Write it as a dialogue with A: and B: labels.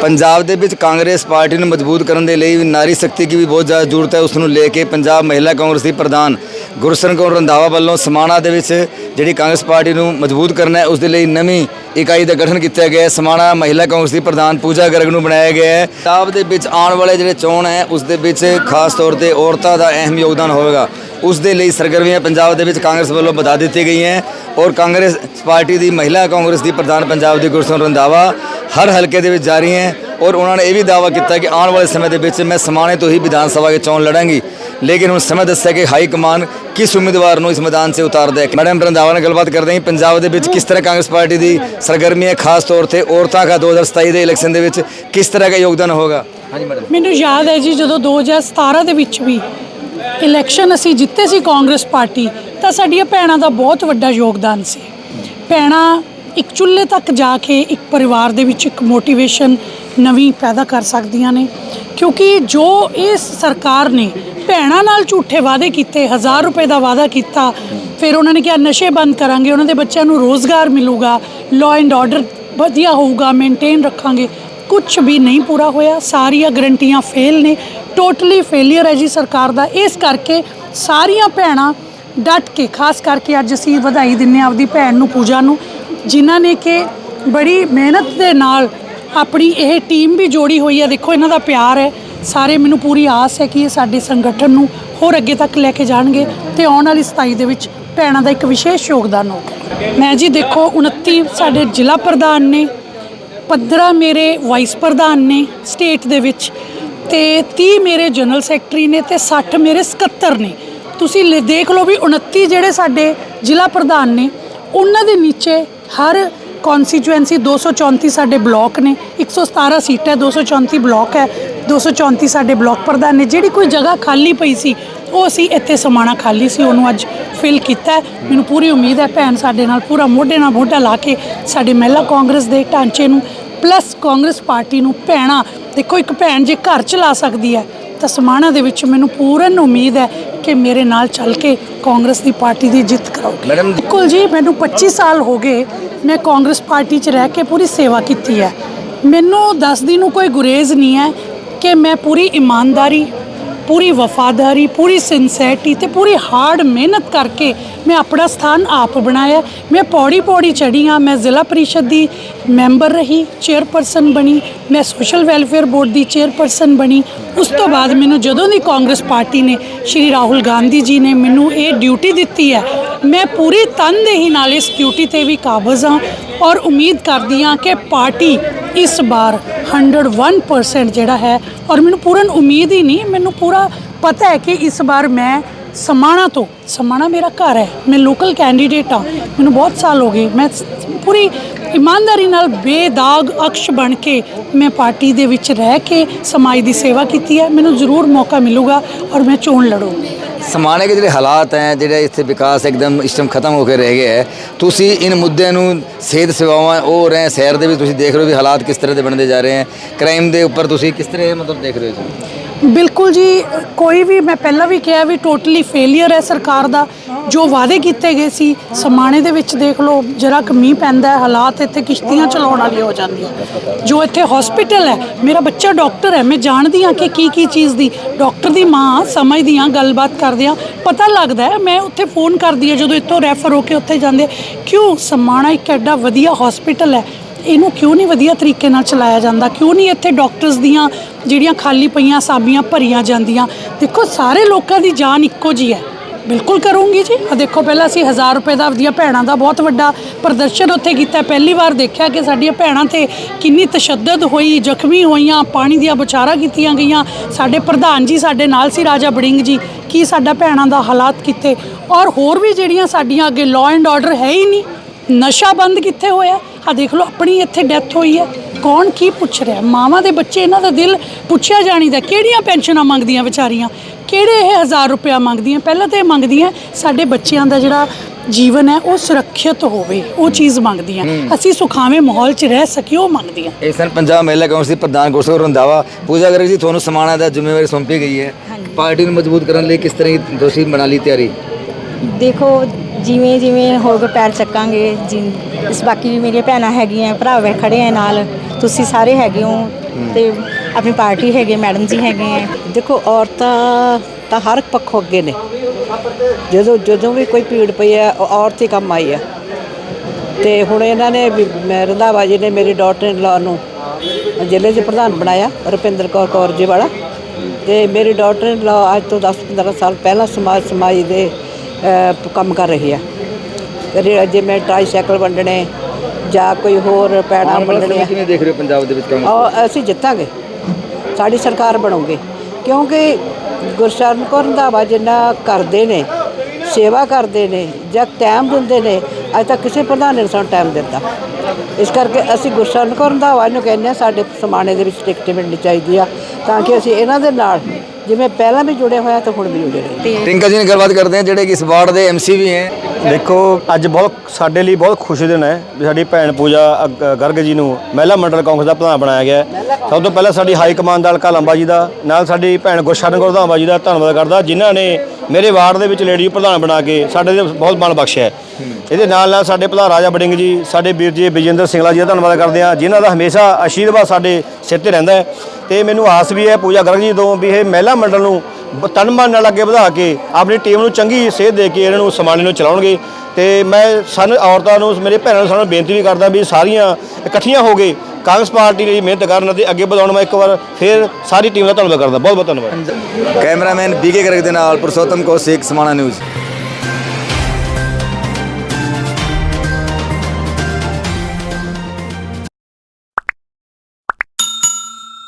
A: ਪੰਜਾਬ ਦੇ ਵਿੱਚ ਕਾਂਗਰਸ ਪਾਰਟੀ ਨੂੰ ਮਜ਼ਬੂਤ ਕਰਨ ਦੇ ਲਈ ਨਾਰੀ ਸ਼ਕਤੀ ਦੀ ਵੀ ਬਹੁਤ ਜ਼ਿਆਦਾ ਜ਼ਰੂਰਤ ਹੈ ਉਸ ਨੂੰ ਲੈ ਕੇ ਪੰਜਾਬ ਮਹਿਲਾ ਕਾਂਗਰਸ ਦੀ ਪ੍ਰਧਾਨ ਗੁਰਸਰਨ ਕੌਰ ਰੰਧਾਵਾ ਵੱਲੋਂ ਸਮਾਣਾ ਦੇ ਵਿੱਚ ਜਿਹੜੀ ਕਾਂਗਰਸ ਪਾਰਟੀ ਨੂੰ ਮਜ਼ਬੂਤ ਕਰਨਾ ਹੈ ਉਸ ਦੇ ਲਈ ਨਵੀਂ ਇਕਾਈ ਦਾ ਗਠਨ ਕੀਤਾ ਗਿਆ ਹੈ। ਸਮਾਣਾ ਮਹਿਲਾ ਕਾਂਗਰਸ ਦੀ ਪ੍ਰਧਾਨ ਪੂਜਾ ਗਰਗ ਨੂੰ ਬਣਾਇਆ ਗਿਆ ਹੈ। ਪੰਜਾਬ ਦੇ ਵਿੱਚ ਆਉਣ ਵਾਲੇ ਜਿਹੜੇ ਚੋਣ ਹੈ ਉਸ ਦੇ ਵਿੱਚ ਖਾਸ ਤੌਰ ਤੇ ਔਰਤਾਂ ਦਾ ਅਹਿਮ ਯੋਗਦਾਨ ਹੋਵੇਗਾ। ਉਸ ਦੇ ਲਈ ਸਰਗਰਮੀਆਂ ਪੰਜਾਬ ਦੇ ਵਿੱਚ ਕਾਂਗਰਸ ਵੱਲੋਂ ਵਧਾ ਦਿੱਤੀ ਗਈਆਂ ਹੈ ਔਰ ਕਾਂਗਰਸ ਪਾਰਟੀ ਦੀ ਮਹਿਲਾ ਕਾਂਗਰਸ ਦੀ ਪ੍ਰਧਾਨ ਪੰਜਾਬ ਦੀ ਗੁਰਸਰਨ ਰੰਧਾਵਾ ਹਰ ਹਲਕੇ ਦੇ ਵਿੱਚ ਜਾ ਰਹੀ ਹੈ ਔਰ ਉਹਨਾਂ ਨੇ ਇਹ ਵੀ ਦਾਅਵਾ ਕੀਤਾ ਕਿ ਆਉਣ ਵਾਲੇ ਸਮੇਂ ਦੇ ਵਿੱਚ ਮੈਂ ਸਮਾਣੇ ਤੋਂ ਹੀ ਵਿਧਾਨ ਸਭਾ ਦੀ ਚੋਣ ਲੜਾਂਗੀ। ਲੇਕਿਨ ਹੁਣ ਸਮਾਂ ਦੱਸਿਆ ਕਿ ਹਾਈ ਕਮਾਨ ਕਿਸ ਉਮੀਦਵਾਰ ਨੂੰ ਇਸ ਮੈਦਾਨ 'ਚ ਉਤਾਰਦਾ ਹੈ? ਮੈਡਮ ਰੰਧਾਵਾ ਨਾਲ ਗੱਲਬਾਤ ਕਰਦੇ ਹਾਂ ਪੰਜਾਬ ਦੇ ਵਿੱਚ ਕਿਸ ਤਰ੍ਹਾਂ ਕਾਂਗਰਸ ਪਾਰਟੀ ਦੀ ਸਰਗਰਮੀ ਹੈ? ਖਾਸ ਤੌਰ ਤੇ ਔਰਤਾਂ ਦਾ 2027 ਦੇ ਇਲੈਕਸ਼ਨ ਦੇ ਵਿੱਚ ਕਿਸ ਤਰ੍ਹਾਂ ਦਾ ਯੋਗਦਾਨ ਹੋਗਾ ਹਾਂਜੀ, ਮੈਡਮ।
B: ਮੈਨੂੰ ਯਾਦ ਹੈ ਜੀ ਜਦੋਂ 2017 ਦੇ ਵਿੱਚ ਵੀ ਇਲੈਕਸ਼ਨ ਅਸੀਂ ਜਿੱਤੇ ਸੀ ਕਾਂਗਰਸ ਪਾਰਟੀ, ਤਾਂ ਸਾਡੀਆਂ ਭੈਣਾਂ ਦਾ ਬਹੁਤ ਵੱਡਾ ਯੋਗਦਾਨ ਸੀ। ਭੈਣਾਂ ਇੱਕ ਚੁੱਲ੍ਹੇ ਤੱਕ ਜਾ ਕੇ ਇੱਕ ਪਰਿਵਾਰ ਦੇ ਵਿੱਚ ਇੱਕ ਮੋਟੀਵੇਸ਼ਨ ਨਵੀਂ ਪੈਦਾ ਕਰ ਸਕਦੀਆਂ ਨੇ। ਕਿਉਂਕਿ ਜੋ ਇਸ ਸਰਕਾਰ ਨੇ ਭੈਣਾਂ ਨਾਲ ਝੂਠੇ ਵਾਅਦੇ ਕੀਤੇ 1000 ਰੁਪਏ ਦਾ ਵਾਅਦਾ ਕੀਤਾ, ਫਿਰ ਉਹਨਾਂ ਨੇ ਕਿਹਾ, ਨਸ਼ੇ ਬੰਦ ਕਰਾਂਗੇ, ਉਹਨਾਂ ਦੇ ਬੱਚਿਆਂ ਨੂੰ ਰੋਜ਼ਗਾਰ ਮਿਲੂਗਾ ਲਾਅ ਐਂਡ ਆਰਡਰ ਵਧੀਆ ਹੋਊਗਾ ਮੇਨਟੇਨ ਰੱਖਾਂਗੇ ਕੁਝ ਵੀ ਨਹੀਂ ਪੂਰਾ ਹੋਇਆ, ਸਾਰੀਆਂ ਗਰੰਟੀਆਂ ਫੇਲ ਨੇ। ਟੋਟਲੀ ਫੇਲਿਅਰ ਹੈ ਜੀ ਸਰਕਾਰ ਦਾ। ਇਸ ਕਰਕੇ ਸਾਰੀਆਂ ਭੈਣਾਂ ਡਟ ਕੇ, ਖਾਸ ਕਰਕੇ ਅੱਜ ਅਸੀਂ ਵਧਾਈ ਦਿੰਨੇ ਹਾਂ ਆਪਦੀ ਭੈਣ ਨੂੰ, ਪੂਜਾ ਨੂੰ, ਜਿਨ੍ਹਾਂ ਨੇ ਕਿ ਬੜੀ ਮਿਹਨਤ ਦੇ ਨਾਲ ਆਪਣੀ ਇਹ ਟੀਮ ਵੀ ਜੋੜੀ ਹੋਈ ਹੈ। ਦੇਖੋ, ਇਹਨਾਂ ਦਾ ਪਿਆਰ ਹੈ। ਸਾਰੇ ਮੈਨੂੰ ਪੂਰੀ ਆਸ ਹੈ ਕਿ ਇਹ ਸਾਡੇ ਸੰਗਠਨ ਨੂੰ ਹੋਰ ਅੱਗੇ ਤੱਕ ਲੈ ਕੇ ਜਾਣਗੇ ਤੇ ਆਉਣ ਵਾਲੀ 27 ਦੇ ਵਿੱਚ ਭੈਣਾਂ ਦਾ ਇੱਕ ਵਿਸ਼ੇਸ਼ ਯੋਗਦਾਨ ਹੋਊਗਾ। ਮੈਂ ਜੀ ਦੇਖੋ 29 ਸਾਡੇ ਜ਼ਿਲ੍ਹਾ ਪ੍ਰਧਾਨ ਨੇ 15 ਮੇਰੇ ਵਾਈਸ ਪ੍ਰਧਾਨ ਨੇ ਸਟੇਟ ਦੇ ਵਿੱਚ। ਤੇ 30 ਮੇਰੇ ਜਨਰਲ ਸੈਕਟਰੀ ਨੇ ਤੇ 60 ਮੇਰੇ ਸਕੱਤਰ ਨੇ ਤੁਸੀਂ ਲ- ਦੇਖ ਲਓ ਵੀ 29 ਜਿਹੜੇ ਸਾਡੇ ਜ਼ਿਲ੍ਹਾ ਪ੍ਰਧਾਨ ਨੇ, ਉਹਨਾਂ ਦੇ ਨੀਚੇ ਹਰ ਕਨਸਟੀਚੁਐਂਸੀ 234 ਸਾਡੇ ਬਲਾਕ ਨੇ 117 ਸੀਟਾਂ 234 ਬਲਾਕ ਹੈ 234 ਸਾਡੇ ਬਲਾਕ ਪ੍ਰਧਾਨ ਨੇ ਜਿਹੜੀ ਕੋਈ ਜਗ੍ਹਾ ਖਾਲੀ ਪਈ ਸੀ, ਉਹ ਅਸੀਂ ਇੱਥੇ ਸਮਾਣਾ ਖਾਲੀ ਸੀ, ਉਹਨੂੰ ਅੱਜ ਫਿਲ ਕੀਤਾ ਹੈ। ਮੈਨੂੰ ਪੂਰੀ ਉਮੀਦ ਹੈ ਭੈਣ ਸਾਡੇ ਨਾਲ ਪੂਰਾ ਮੋਢੇ ਨਾਲ ਮੋਢਾ ਲਾ ਕੇ ਸਾਡੇ ਮਹਿਲਾ ਕਾਂਗਰਸ ਦੇ ਢਾਂਚੇ ਨੂੰ ਪਲੱਸ ਕਾਂਗਰਸ ਪਾਰਟੀ ਨੂੰ ਭੈਣਾ ਦੇਖੋ ਇੱਕ ਭੈਣ ਜੇ ਘਰ ਚਲਾ ਸਕਦੀ ਹੈ ਤਾਂ ਸਮਾਣਾ ਦੇ ਵਿੱਚ ਮੈਨੂੰ ਪੂਰਨ ਉਮੀਦ ਹੈ ਕਿ ਮੇਰੇ ਨਾਲ ਚੱਲ ਕੇ ਕਾਂਗਰਸ ਦੀ ਪਾਰਟੀ ਦੀ ਜਿੱਤ ਕਰਾਉਗੀ।
A: ਮੈਡਮ
B: ਬਿਲਕੁਲ ਜੀ ਮੈਨੂੰ 25 ਸਾਲ ਹੋ ਗਏ ਮੈਂ ਕਾਂਗਰਸ ਪਾਰਟੀ 'ਚ ਰਹਿ ਕੇ ਪੂਰੀ ਸੇਵਾ ਕੀਤੀ ਹੈ। ਮੈਨੂੰ ਦੱਸਦੀ ਨੂੰ ਕੋਈ ਗੁਰੇਜ਼ ਨਹੀਂ ਹੈ ਕਿ ਮੈਂ ਪੂਰੀ ਇਮਾਨਦਾਰੀ ਪੂਰੀ ਵਫਾਦਾਰੀ, ਪੂਰੀ ਸਿੰਸੈਰਟੀ ਤੇ ਪੂਰੀ ਹਾਰਡ ਮਿਹਨਤ ਕਰਕੇ ਮੈਂ ਆਪਣਾ ਸਥਾਨ ਆਪ ਬਣਾਇਆ। ਮੈਂ ਪੌੜੀ ਪੌੜੀ ਚੜ੍ਹੀ ਹਾਂ, ਮੈਂ ਜ਼ਿਲ੍ਹਾ ਪਰਿਸ਼ਦ ਦੀ ਮੈਂਬਰ ਰਹੀ ਚੇਅਰਪਰਸਨ ਬਣੀ, ਮੈਂ ਸੋਸ਼ਲ ਵੈਲਫੇਅਰ ਬੋਰਡ ਦੀ ਚੇਅਰਪਰਸਨ ਬਣੀ। ਉਸ ਤੋਂ ਬਾਅਦ ਮੈਨੂੰ ਜਦੋਂ ਦੀ ਕਾਂਗਰਸ ਪਾਰਟੀ ਨੇ ਸ਼੍ਰੀ ਰਾਹੁਲ ਗਾਂਧੀ ਜੀ ਨੇ ਮੈਨੂੰ ਇਹ ਡਿਊਟੀ ਦਿੱਤੀ ਹੈ, ਮੈਂ ਪੂਰੀ ਤਨਦੇਹੀ ਨਾਲ ਇਸ ਡਿਊਟੀ ਤੇ ਵੀ ਕਾਬਜ਼ ਹਾਂ ਔਰ ਉਮੀਦ ਕਰਦੀ ਹਾਂ ਕਿ ਪਾਰਟੀ ਇਸ ਵਾਰ 101% ਜਿਹੜਾ ਹੈ ਔਰ ਮੈਨੂੰ ਪੂਰਨ ਉਮੀਦ ਹੀ ਨਹੀਂ, ਮੈਨੂੰ ਪੂਰਾ ਪਤਾ ਹੈ ਕਿ ਇਸ ਵਾਰ ਮੈਂ ਸਮਾਣਾ ਤੋਂ, ਸਮਾਣਾ ਮੇਰਾ ਘਰ ਹੈ, ਮੈਂ ਲੋਕਲ ਕੈਂਡੀਡੇਟ ਹਾਂ, ਮੈਨੂੰ ਬਹੁਤ ਸਾਲ ਹੋ ਗਏ, ਮੈਂ ਪੂਰੀ ਇਮਾਨਦਾਰੀ ਨਾਲ ਬੇਦਾਗ ਅਕਸ਼ ਬਣ ਕੇ ਮੈਂ ਪਾਰਟੀ ਦੇ ਵਿੱਚ ਰਹਿ ਕੇ ਸਮਾਜ ਦੀ ਸੇਵਾ ਕੀਤੀ ਹੈ, ਮੈਨੂੰ ਜ਼ਰੂਰ ਮੌਕਾ ਮਿਲੂਗਾ ਔਰ ਮੈਂ ਚੋਣ ਲੜੂੰਗੀ।
A: ਸਮਾਣੇ ਦੇ ਜਿਹੜੇ ਹਾਲਾਤ ਹੈ, ਜਿਹੜੇ ਇੱਥੇ ਵਿਕਾਸ ਇੱਕਦਮ ਇਸ ਟਾਈਮ ਖਤਮ ਹੋ ਕੇ ਰਹਿ ਗਏ ਹੈ, ਤੁਸੀਂ ਇਨ ਮੁੱਦਿਆਂ ਨੂੰ ਸਿਹਤ ਸੇਵਾਵਾਂ, ਉਹ ਰਹੇ ਸ਼ਹਿਰ ਦੇ ਵਿੱਚ ਤੁਸੀਂ ਦੇਖ ਰਹੇ ਹੋ ਵੀ ਹਾਲਾਤ ਕਿਸ ਤਰ੍ਹਾਂ ਦੇ ਬਣਦੇ ਜਾ ਰਹੇ ਹੈ ਕ੍ਰਾਈਮ ਦੇ ਉੱਪਰ ਤੁਸੀਂ ਕਿਸ ਤਰ੍ਹਾਂ ਮਤਲਬ ਦੇਖ ਰਹੇ ਹੋ
B: ਬਿਲਕੁਲ ਜੀ, ਕੋਈ ਵੀ ਮੈਂ ਪਹਿਲਾਂ ਵੀ ਕਿਹਾ ਵੀ ਟੋਟਲੀ ਫੇਲਿਅਰ ਹੈ ਸਰਕਾਰ ਦਾ। ਜੋ ਵਾਅਦੇ ਕੀਤੇ ਗਏ ਸੀ, ਸਮਾਣੇ ਦੇ ਵਿੱਚ ਦੇਖ ਲਓ, ਜਰਾ ਕੁ ਮੀਂਹ ਪੈਂਦਾ ਹੈ, ਹਾਲਾਤ ਇੱਥੇ ਕਿਸ਼ਤੀਆਂ ਚਲਾਉਣ ਵਾਲੀਆਂ ਹੋ ਜਾਂਦੀਆਂ। ਜੋ ਇੱਥੇ ਹਸਪੀਟਲ ਹੈ, ਮੇਰਾ ਬੱਚਾ ਡਾਕਟਰ ਹੈ, ਮੈਂ ਜਾਣਦੀ ਹਾਂ ਕਿ ਕੀ ਕੀ ਚੀਜ਼ ਦੀ ਡਾਕਟਰ ਦੀ ਮਾਂ ਸਮਝਦੀ ਹਾਂ, ਗੱਲਬਾਤ ਕਰਦੇ ਹਾਂ। ਪਤਾ ਲੱਗਦਾ ਹੈ, ਮੈਂ ਉੱਥੇ ਫੋਨ ਕਰਦੀ ਹਾਂ ਜਦੋਂ ਇੱਥੋਂ ਰੈਫਰ ਹੋ ਕੇ ਉੱਥੇ ਜਾਂਦੇ ਕਿਉਂ? ਸਮਾਣਾ ਇੱਕ ਐਡਾ ਵਧੀਆ ਹਸਪੀਟਲ ਹੈ ਇਹਨੂੰ ਕਿਉਂ ਨਹੀਂ ਵਧੀਆ ਤਰੀਕੇ ਨਾਲ ਚਲਾਇਆ ਜਾਂਦਾ? ਕਿਉਂ ਨਹੀਂ ਇੱਥੇ ਡਾਕਟਰਸ ਦੀਆਂ ਜਿਹੜੀਆਂ ਖਾਲੀ ਪਈਆਂ ਸਾਬੀਆਂ ਭਰੀਆਂ ਜਾਂਦੀਆਂ? ਦੇਖੋ, ਸਾਰੇ ਲੋਕਾਂ ਦੀ ਜਾਨ ਇੱਕੋ ਜੀ ਹੈ। ਬਿਲਕੁਲ ਕਰੂੰਗੀ ਜੀ। ਆ ਦੇਖੋ, ਪਹਿਲਾਂ ਅਸੀਂ 1000 ਰੁਪਏ ਦਾ ਆਪਦੀਆਂ ਭੈਣਾਂ ਦਾ ਬਹੁਤ ਵੱਡਾ ਪ੍ਰਦਰਸ਼ਨ ਉੱਥੇ ਕੀਤਾ ਪਹਿਲੀ ਵਾਰ ਦੇਖਿਆ ਕਿ ਸਾਡੀਆਂ ਭੈਣਾਂ ਤੇ ਕਿੰਨੀ ਤਸ਼ੱਦਦ ਹੋਈ, ਜ਼ਖਮੀ ਹੋਈਆਂ, ਪਾਣੀ ਦੀਆਂ ਬੁਛਾਰਾਂ ਕੀਤੀਆਂ ਗਈਆਂ। ਸਾਡੇ ਪ੍ਰਧਾਨ ਜੀ ਸਾਡੇ ਨਾਲ ਸੀ, ਰਾਜਾ ਬੜਿੰਗ ਜੀ। ਕੀ ਸਾਡਾ ਭੈਣਾਂ ਦਾ ਹਾਲਾਤ ਕੀਤੇ? ਔਰ ਹੋਰ ਵੀ ਜਿਹੜੀਆਂ ਸਾਡੀਆਂ ਅੱਗੇ ਲਾਅ ਐਂਡ ਆਰਡਰ ਹੈ ਹੀ ਨਹੀਂ, ਨਸ਼ਾ ਬੰਦ ਕਿੱਥੇ ਹੋਇਆ? ਆ ਦੇਖ ਲਓ ਆਪਣੀ ਇੱਥੇ ਡੈਥ ਹੋਈ ਹੈ। ਕੌਣ ਕੀ ਪੁੱਛ ਰਿਹਾ? ਮਾਵਾਂ ਦੇ ਬੱਚੇ ਇਹਨਾਂ ਦਾ ਦਿਲ ਪੁੱਛਿਆ ਜਾਣੀਦਾ ਕਿਹੜੀਆਂ ਪੈਨਸ਼ਨਾਂ ਮੰਗਦੀਆਂ ਵਿਚਾਰੀਆਂ? ਕਿਹੜੇ ਇਹ 1000 ਰੁਪਇਆ ਮੰਗਦੀਆਂ? ਪਹਿਲਾਂ ਤਾਂ ਇਹ ਮੰਗਦੀਆਂ ਸਾਡੇ ਬੱਚਿਆਂ ਦਾ ਜਿਹੜਾ ਜੀਵਨ ਹੈ ਉਹ ਸੁਰੱਖਿਅਤ ਹੋਵੇ। ਉਹ ਚੀਜ਼ ਮੰਗਦੀਆਂ। ਅਸੀਂ ਸੁਖਾਵੇਂ ਮਾਹੌਲ 'ਚ ਰਹਿ ਸਕੀਏ ਉਹ ਮੰਗਦੀਆਂ।
A: ਇਹ ਸਨ ਪੰਜਾਬ ਮਹਿਲਾ ਦੀ ਪ੍ਰਧਾਨ ਗੁਰਸੇਵਕ ਰੰਧਾਵਾ। ਪੂਜਾ ਗਰਗ ਜੀ ਤੁਹਾਨੂੰ ਸਮਾਣਾ ਦਾ ਜ਼ਿੰਮੇਵਾਰੀ ਸੌਂਪੀ ਗਈ ਹੈ। ਪਾਰਟੀ ਨੂੰ ਮਜ਼ਬੂਤ ਕਰਨ ਲਈ ਕਿਸ ਤਰ੍ਹਾਂ ਦੀ ਤੁਸੀਂ ਬਣਾ ਲਈ ਤਿਆਰੀ?
C: ਦੇਖੋ ਜਿਵੇਂ ਜਿਵੇਂ ਹੋਰ ਪੈਰ ਚੱਕਾਂਗੇ, ਜਿ ਇਸ ਬਾਕੀ ਵੀ ਮੇਰੀਆਂ ਭੈਣਾਂ ਹੈਗੀਆਂ ਭਰਾ ਵੇ ਖੜੇ ਆ ਨਾਲ, ਤੁਸੀਂ ਸਾਰੇ ਹੈਗੇ ਹੋ ਤੇ ਆਪਣੀ ਪਾਰਟੀ ਹੈਗੇ, ਮੈਡਮ ਜੀ ਹੈਗੇ ਹੈ
D: ਦੇਖੋ, ਔਰਤਾਂ ਤਾਂ ਹਰ ਪੱਖੋਂ ਅੱਗੇ ਨੇ। ਜਦੋਂ ਜਦੋਂ ਵੀ ਕੋਈ ਭੀੜ ਪਈ ਹੈ, ਉਹ ਔਰਤ ਹੀ ਕੰਮ ਆਈ ਹੈ। ਤੇ ਹੁਣ ਇਹਨਾਂ ਨੇ ਵੀ, ਮੈਂ ਰੰਧਾਵਾ ਜੀ ਨੇ ਮੇਰੀ ਡਾਟਰ ਇਨ ਲਾ ਨੂੰ ਜ਼ਿਲ੍ਹੇ ਦੇ ਪ੍ਰਧਾਨ ਬਣਾਇਆ, ਰੁਪਿੰਦਰ ਕੌਰ ਕੌਰ ਜੀ ਵਾਲਾ। ਤੇ ਮੇਰੀ ਡਾਟਰ ਇਨ ਲਾ ਅੱਜ ਤੋਂ 10-15 ਸਾਲ ਪਹਿਲਾਂ ਸਮਾਜ ਸਮਾਜ ਦੇ ਕੰਮ ਕਰ ਰਹੀ ਆ ਕਦੇ ਜਿਵੇਂ ਟ੍ਰਾਈਸਾਈਕਲ ਵੰਡਣੇ ਜਾਂ ਕੋਈ ਹੋਰ
A: ਵਾਲਾ
D: ਵੰਡਣੇ
A: ਕਿਵੇਂ ਦੇਖ ਰਹੇ ਹੋ ਪੰਜਾਬ ਦੇ ਵਿੱਚ
D: ਔਰ ਅਸੀਂ ਜਿੱਤਾਂਗੇ। ਸਾਡੀ ਸਰਕਾਰ ਬਣੂਗੀ। ਕਿਉਂਕਿ ਗੁਰਸ਼ਰਨ ਕੌਰ ਰੰਧਾਵਾ ਜਿੰਨਾ ਕਰਦੇ ਨੇ ਸੇਵਾ ਕਰਦੇ ਨੇ ਜਾਂ ਟਾਈਮ ਦਿੰਦੇ ਨੇ ਅੱਜ ਤੱਕ ਕਿਸੇ ਪ੍ਰਧਾਨ ਨੇ ਸਾਨੂੰ ਟਾਈਮ ਦਿੱਤਾ। ਇਸ ਕਰਕੇ ਅਸੀਂ ਗੁਰਸ਼ਰਨ ਕੌਰ ਰੰਧਾਵਾ ਨੂੰ ਕਹਿੰਦੇ ਹਾਂ ਸਾਡੇ ਸਮਾਣੇ ਦੇ ਵਿੱਚ ਟਿਕਟ ਮਿਲਣੀ ਚਾਹੀਦੀ ਆ ਤਾਂ ਕਿ ਅਸੀਂ ਇਹਨਾਂ ਦੇ ਨਾਲ ਜਿਵੇਂ ਪਹਿਲਾਂ ਵੀ ਜੁੜੇ ਹੋਇਆ ਤਾਂ ਹੁਣ ਵੀ ਜੁੜੇ ਰਹੀਏ
A: ਟਿੰਕਾ ਜੀ ਨਾਲ ਗੱਲਬਾਤ ਕਰਦੇ ਹਾਂ ਜਿਹੜੇ ਕਿ ਇਸ ਵਾਰਡ ਦੇ ਐਮਸੀ ਵੀ ਹੈ
E: ਦੇਖੋ ਅੱਜ ਬਹੁਤ ਸਾਡੇ ਲਈ ਬਹੁਤ ਖੁਸ਼ੀ ਦਿਨ ਹੈ ਵੀ ਸਾਡੀ ਭੈਣ ਪੂਜਾ ਅਗ- ਗਰਗ ਜੀ ਨੂੰ ਮਹਿਲਾ ਮੰਡਲ ਕਾਂਗਰਸ ਦਾ ਪ੍ਰਧਾਨ ਬਣਾਇਆ ਗਿਆ ਹੈ। ਸਭ ਤੋਂ ਪਹਿਲਾਂ ਸਾਡੀ ਹਾਈ ਕਮਾਂਡ ਦਾ ਹਲਕਾ ਲੰਬਾ ਜੀ ਦਾ ਨਾਲ ਸਾਡੀ ਭੈਣ ਗੁਰਸ਼ਰਨ ਕੌਰ ਧਾਮਾ ਜੀ ਦਾ ਧੰਨਵਾਦ ਕਰਦਾ ਜਿਨ੍ਹਾਂ ਨੇ ਮੇਰੇ ਵਾਰਡ ਦੇ ਵਿੱਚ ਲੇਡੀ ਪ੍ਰਧਾਨ ਬਣਾ ਕੇ ਸਾਡੇ ਦੇ ਬਹੁਤ ਮਾਣ ਬਖਸ਼ਿਆ ਹੈ। ਇਹਦੇ ਨਾਲ ਨਾਲ ਸਾਡੇ ਪ੍ਰਧਾਨ ਰਾਜਾ ਬੜਿੰਗ ਜੀ, ਸਾਡੇ ਵੀਰ ਜੀ ਵਿਜੇਂਦਰ ਸਿੰਘਲਾ ਜੀ ਦਾ ਧੰਨਵਾਦ ਕਰਦੇ ਹਾਂ, ਜਿਨ੍ਹਾਂ ਦਾ ਹਮੇਸ਼ਾ ਆਸ਼ੀਰਵਾਦ ਸਾਡੇ ਸਿਰ ਤੇ ਰਹਿੰਦਾ ਹੈ ਤੇ ਮੈਨੂੰ ਆਸ ਵੀ ਹੈ ਪੂਜਾ ਗਰਗ ਜੀ ਤੋਂ ਵੀ ਇਹ ਮਹਿਲਾ ਮੰਡਲ ਨੂੰ ਬ- ਤਨ ਮਨ ਨਾਲ ਅੱਗੇ ਵਧਾ ਕੇ ਆਪਣੀ ਟੀਮ ਨੂੰ ਚੰਗੀ ਸੇਧ ਦੇ ਕੇ ਇਹਨਾਂ ਨੂੰ ਸਮਾਣੇ ਨੂੰ ਚਲਾਉਣਗੇ। ਤੇ ਮੈਂ ਸਾਨੂੰ ਔਰਤਾਂ ਨੂੰ, ਮੇਰੇ ਭੈਣਾਂ ਨੂੰ ਸਾਨੂੰ ਬੇਨਤੀ ਵੀ ਕਰਦਾ ਵੀ ਸਾਰੀਆਂ ਇਕੱਠੀਆਂ ਹੋ ਕੇ ਕਾਂਗਰਸ ਪਾਰਟੀ ਲਈ ਮਿਹਨਤ ਕਰਨ ਅਤੇ ਅੱਗੇ ਵਧਾਉਣ। ਮੈਂ ਇੱਕ ਵਾਰ ਫਿਰ ਸਾਰੀ ਟੀਮ ਦਾ ਧੰਨਵਾਦ ਕਰਦਾ। ਬਹੁਤ ਬਹੁਤ ਧੰਨਵਾਦ।
A: ਕੈਮਰਾਮੈਨ ਬੀਕੇ ਗਰਗ ਦੇ ਨਾਲ ਪੁਰਸ਼ੋਤਮ ਕੌਸ਼ਿਕ ਸਮਾਣਾ ਨਿਊਜ਼।